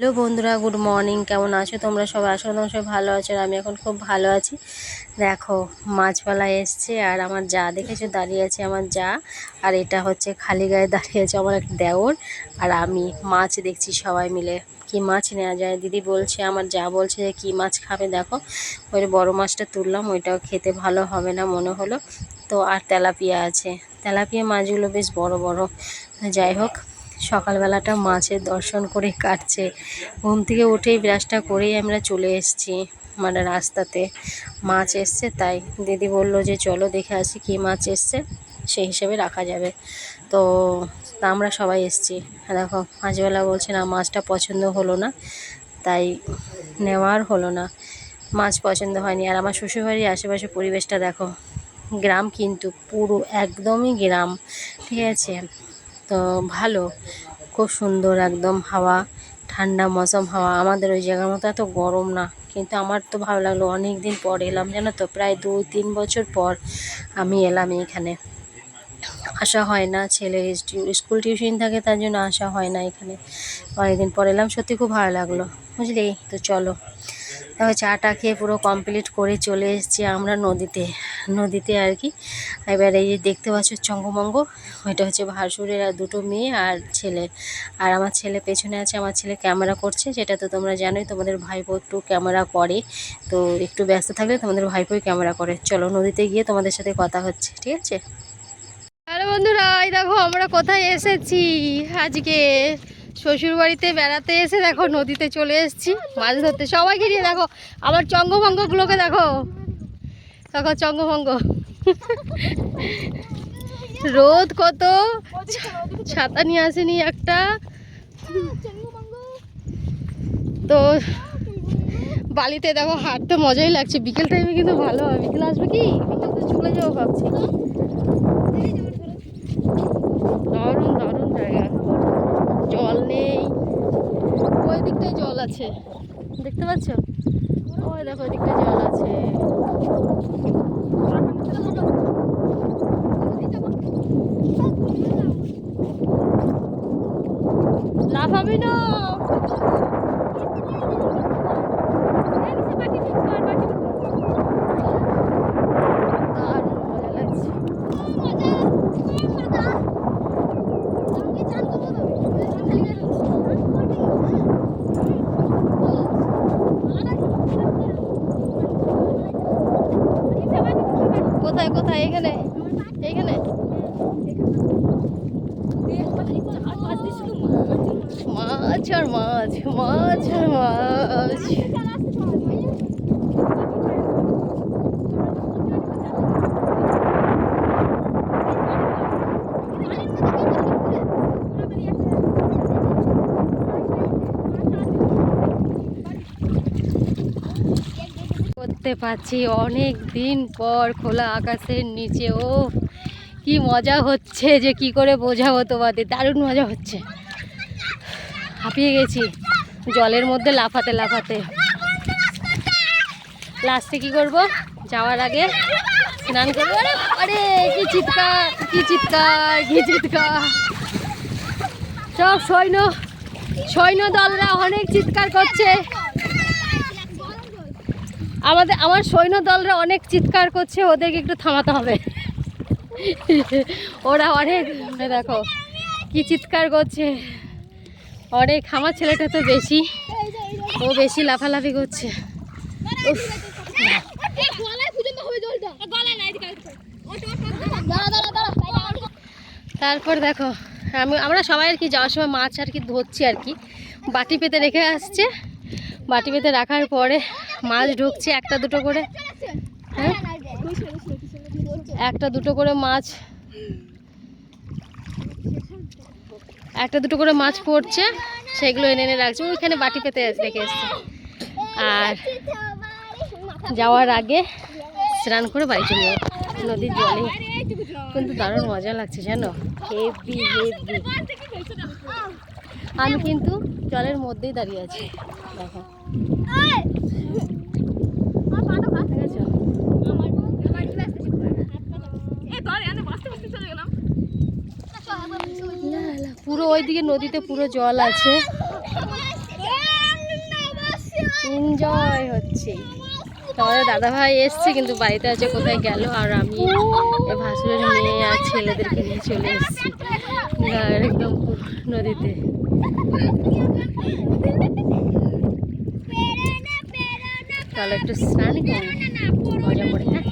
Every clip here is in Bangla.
হ্যালো বন্ধুরা, গুড মর্নিং। কেমন আছো তোমরা সবাই? আসলে তোমরা সবাই ভালো আছো আমি এখন খুব ভালো আছি। দেখো মাছপালা এসছে আর আমার যা দেখেছ দাঁড়িয়ে আছে আমার যা। আর এটা হচ্ছে খালি গায়ে দাঁড়িয়ে আছে আমার এক দেওর আর আমি মাছ দেখছি সবাই মিলে। কি মাছ নেওয়া যায়? দিদি বলছে, আমার যা বলছে যে কী মাছ খাবে দেখো। ওই বড় মাছটা তুললাম, ওইটাও খেতে ভালো হবে না মনে হলো। তো আর তেলাপিয়া আছে। তেলাপিয়া মাছগুলো বেশ বড় বড়। যাই হোক সকালবেলাটা মাছের দর্শন করে কাটছে। ঘুম থেকে উঠেই ব্রাশটা করেই আমরা চলে এসেছি মানে রাস্তাতে। মাছ এসছে, তাই দিদি বলল যে, চলো দেখে আসি কী মাছ এসছে, সেই হিসেবে রাখা যাবে। তো আমরা সবাই এসছি। দেখো মাছবেলা বলছে, না, মাছটা পছন্দ হলো না। তাই নেওয়ার হলো না। মাছ পছন্দ হয়নি। আর আমার শ্বশুরবাড়ির আশেপাশে পরিবেশটা দেখো, গ্রাম কিন্তু পুরো একদমই গ্রাম, ঠিক আছে? তো ভালো। খুব সুন্দর একদম হাওয়া, ঠান্ডা, মৌসুম হাওয়া। আমাদের ওই জায়গার মতো এত গরম না। কিন্তু আমার তো ভালো লাগল। অনেক দিন পর এলাম, জানো তো? প্রায় দুই, তিন বছর পর আমি এলাম এখানে। আসা হয় না, ছেলে স্কুল টিউশন থাকে, তার জন্য আসা হয় না এখানে। অনেকদিন পর এলাম, সত্যি খুব ভালো লাগল। বুঝলি? তো চলো। তারপর চাটা খেয়ে পুরো কমপ্লিট করে চলে এসেছি আমরা নদীতে। নদীতে আর কি। এবার এই যে দেখতে পাচ্ছ চঙ্গমঙ্গ ওইটা হচ্ছে ভাসুরের আর দুটো মেয়ে আর ছেলে। আর আমার ছেলে পেছনে আছে, আমার ছেলে ক্যামেরা করছে যেটা তো তোমরা জানোই, তোমাদের ভাইপো একটু ক্যামেরা করে। তো একটু ব্যস্ত থাকলে তোমাদের ভাইপোই ক্যামেরা করে। চলো নদীতে গিয়ে তোমাদের সাথে কথা হচ্ছে, ঠিক আছে? হ্যালো বন্ধুরা, এই দেখো আমরা কোথায় এসেছি আজকে? শ্বশুর বাড়িতে এসে দেখো, নদীতে চলে এসেছি, মাছ ধরতে। সবাইকে নিয়ে দেখো, আমার চঙ্গভঙ্গগুলোকে দেখো। দেখো চঙ্গভঙ্গ। রোদ কত? ছাতা নিয়ে আসেনি একটা। তো বালিতে দেখো, হাঁটতে মজাই লাগছে। বিকেল টাইমে কিন্তু ভালো হয়। বিকেল আসবে কি? বিকেল তো চলে যাব ভাবছি। জায়গা জল নেই। ওই দিকটায় জল আছে। দেখতে পাচ্ছ? ওই দেখো ওই দিকটায় জল আছে লাফাবি না দারুণ মজা লাগছে কোথায় কোথায় এখানে এখানে মাছ আর মাছ মাছ। করতে পারছি অনেক দিন পর খোলা আকাশের নিচে। ও কি মজা হচ্ছে যে কি করে বোঝাবো তোমাদের? দারুণ মজা হচ্ছে। হাঁপিয়ে গেছি। জলের মধ্যে লাফাতে লাফাতে। লাস্টে কি করব? যাওয়ার আগে স্নান করব। আরে, কি চিৎকার কি চিৎকার কি চিৎকার। সব সৈন্য সৈন্য দলরা অনেক চিৎকার করছে। আমাদের, আমার সৈন্য দলরা অনেক চিৎকার করছে, ওদেরকে একটু থামাতে হবে। ওরা অনেক, দেখো, কি চিৎকার করছে। অনেক আমার ছেলেটা তো বেশি। ও বেশি লাফালাফি করছে। তারপর দেখো, আমি, আমরা সবাই আর কি যাওয়ার সময় মাছ আর কি ধরছি আর কি। বাটি পেতে রেখে আসছে। বাটি পেতে রাখার পরে মাছ ঢুকছে একটা দুটো করে। হ্যাঁ? একটা দুটো করে মাছ একটা দুটো করে মাছ পড়ছে, সেগুলো এনে এনে রাখছে। ওইখানে বাটি পেতে রেখে এসছে। আর যাওয়ার আগে স্নান করে বাড়ি চলে যাব। নদীর জলে। কিন্তু দারুণ মজা লাগছে, জানো? হেভি হেভি আমি কিন্তু জলের মধ্যেই দাঁড়িয়ে আছি। দেখো দেখেছ? না, না, পুরো ওইদিকে নদীতে পুরো জল আছে। এনজয় হচ্ছে। আমাদের দাদা ভাই এসছে, কিন্তু বাড়িতে আছে, কোথায় গেল? আর আমি ভাসুরের মেয়ে আর ছেলেদেরকে নিয়ে চলে এসেছি। একদম নদীতে। তাহলে একটু স্নান করি। মজা করে হ্যাঁ?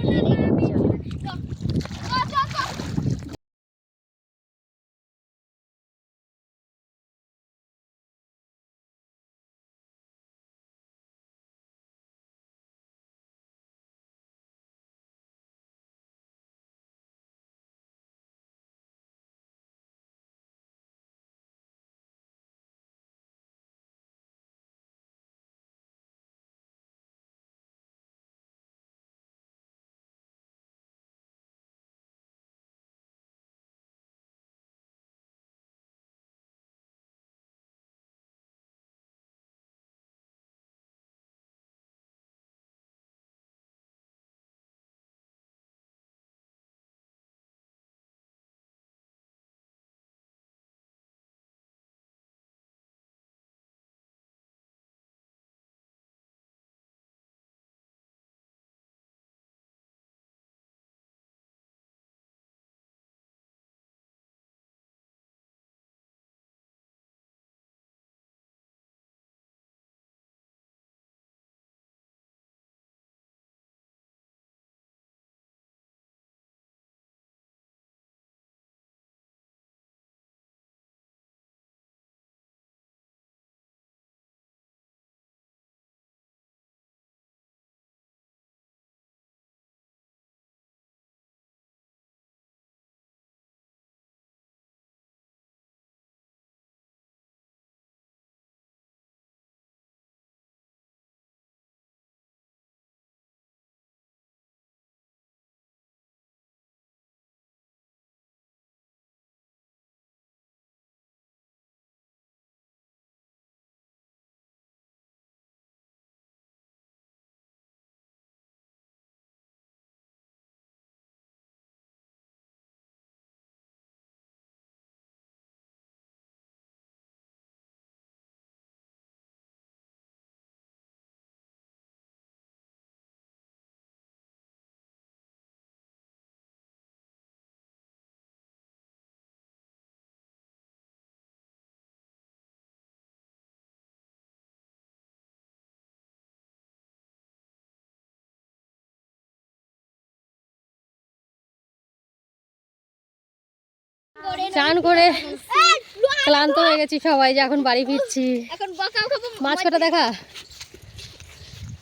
চান করে ক্লান্ত হয়ে গেছি সবাই যে এখন বাড়ি ফিরছি। মাছ কটা দেখা?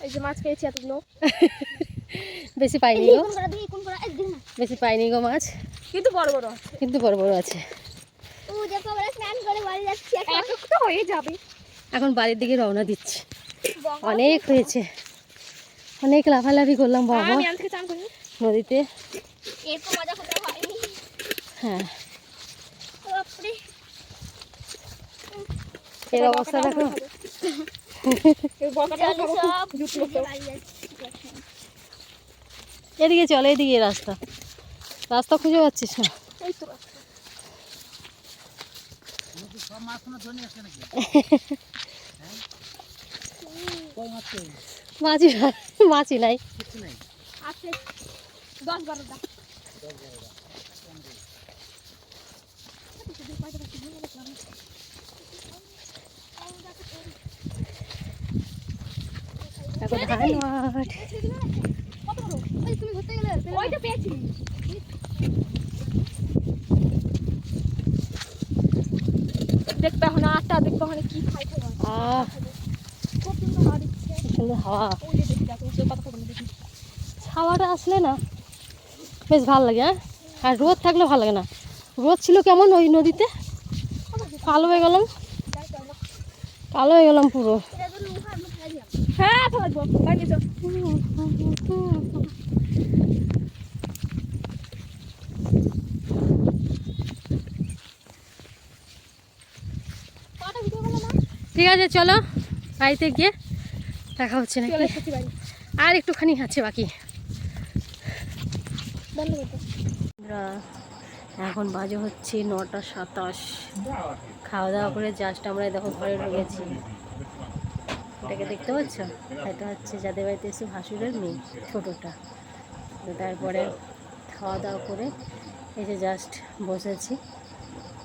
এই যে মাছ পেয়েছি এতগুলো বেশি পাইনি গো। বেশি পাইনি গো মাছ। কিন্তু বড় বড় আছে। কিন্তু বড় বড় আছে। এখন। হয়ে বাড়ির দিকে রওনা দিচ্ছি। অনেক হয়েছে। অনেক লাফালাফি করলাম বাবা। করি নদীতে। হ্যাঁ। অবস্থা দেখো। এদিকে চলে এদিকে রাস্তা। রাস্তা খুঁজে পাচ্ছিস না। মাছি মাছি নাই। দশ ওইটা পেয়েছি। দেখতে এখন আটটা দেখতে কি খাই হাওয়া দেখি হাওয়াটা আসলে না বেশ ভালো লাগে হ্যাঁ? আর রোদ থাকলে ভালো লাগে না। রোদ ছিল কেমন ওই নদীতে? কালো হয়ে গেলাম। কালো হয়ে গেলাম পুরো হ্যাঁ ঠিক আছে চলো বাড়িতে গিয়ে দেখা হচ্ছে নাকি? আর একটুখানি আছে বাকি। আমরা এখন বাজে হচ্ছে নটা সাতাশ। খাওয়া দাওয়া করে জাস্ট আমরা দেখো ঘরে ঢুকেছি। এটাকে দেখতে পাচ্ছ? এটা হচ্ছে যাদের বাড়িতে এসে ভাসুরের মেয়ে, ছোটোটা। তো তারপরে খাওয়া দাওয়া করে এসে জাস্ট বসেছি।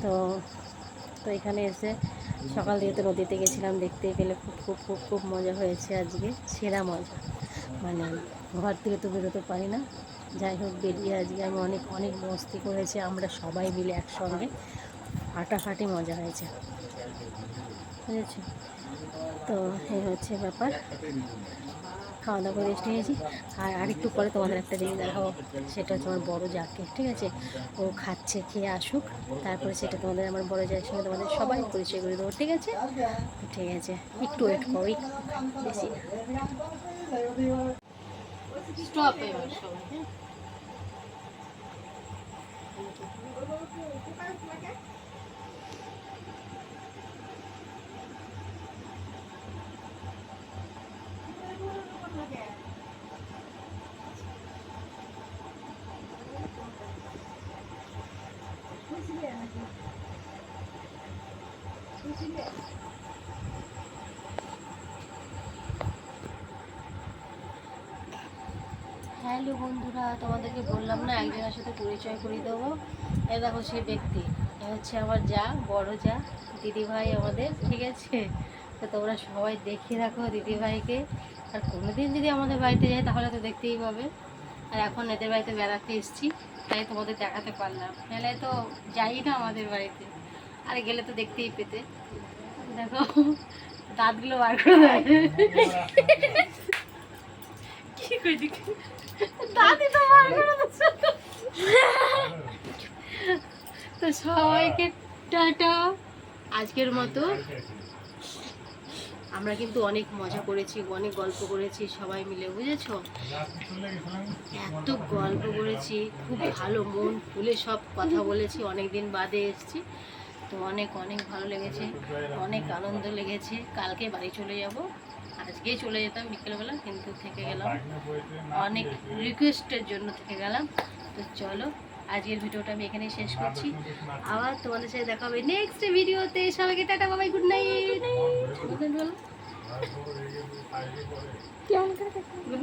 তো তো এখানে এসে সকাল থেকে তো নদীতে গেছিলাম, দেখতে গেলে খুব খুব খুব খুব মজা হয়েছে আজকে। সেরা মজা। মানে ঘর থেকে তো বেরোতে পারি না। যাই হোক, বেরিয়ে আজকে আমি অনেক অনেক মস্তি করেছি, আমরা সবাই মিলে একসঙ্গে। ফাটাফাটি মজা হয়েছে। বুঝেছ? তো এই হচ্ছে ব্যাপার। খাওয়া দাওয়া করে রেস্ট নিয়েছি। আর আরেকটু পরে তোমাদের একটা জিনিস দেখাবো। সেটা হচ্ছে আমার বড় যাকে, ঠিক আছে? ও খাচ্ছে, খেয়ে আসুক। তারপরে সেটা তোমাদের, আমার বড়ো জায়ের সঙ্গে তোমাদের সবাই পরিচয় করে দেবো, ঠিক আছে? ঠিক আছে। একটু ওয়েট করো বেশি স্টপ এবার সবাই হ্যাঁ হ্যালো বন্ধুরা, তোমাদেরকে বললাম না, একজনের সাথে পরিচয় করিয়ে দেবো। এ দেখো সেই ব্যক্তি, এ হচ্ছে আমার যা, বড় যা, দিদিভাই আমাদের, ঠিক আছে? তো তোমরা সবাই দেখিয়ে রাখো দিদিভাইকে। আর কোনোদিন যদি আমাদের বাড়িতে যায়, তাহলে তো দেখতেই পাবে। আর এখন এদের বাড়িতে বেড়াতে এসেছি, তাই তোমাদের দেখাতে পারলাম। নাহলে তো যাই না আমাদের বাড়িতে, আর গেলে তো দেখতেই পেতে। দেখো, দাঁতগুলো বার করে দেয়। কি কই দেখি দাদি তো বার করে তো সবাইকে টাটা। আজকের মতো। আমরা কিন্তু অনেক মজা করেছি অনেক গল্প করেছি সবাই মিলে বুঝেছ? এত গল্প করেছি খুব ভালো মন খুলে সব কথা বলেছি অনেক দিন বাদে এসেছি। তো অনেক অনেক ভালো লেগেছে অনেক আনন্দ লেগেছে। কালকে বাড়ি চলে যাব। আজকেই চলে যেতাম বিকেলবেলা কিন্তু থেকে গেলাম। অনেক রিকোয়েস্টের জন্য থেকে গেলাম। তো চলো আজকের ভিডিওটা আমি এখানেই শেষ করছি। আবার তোমাদের সাথে দেখা হবে নেক্সট ভিডিওতে। সবাইকে টাটা বাবাই গুড নাইট বলো। গুড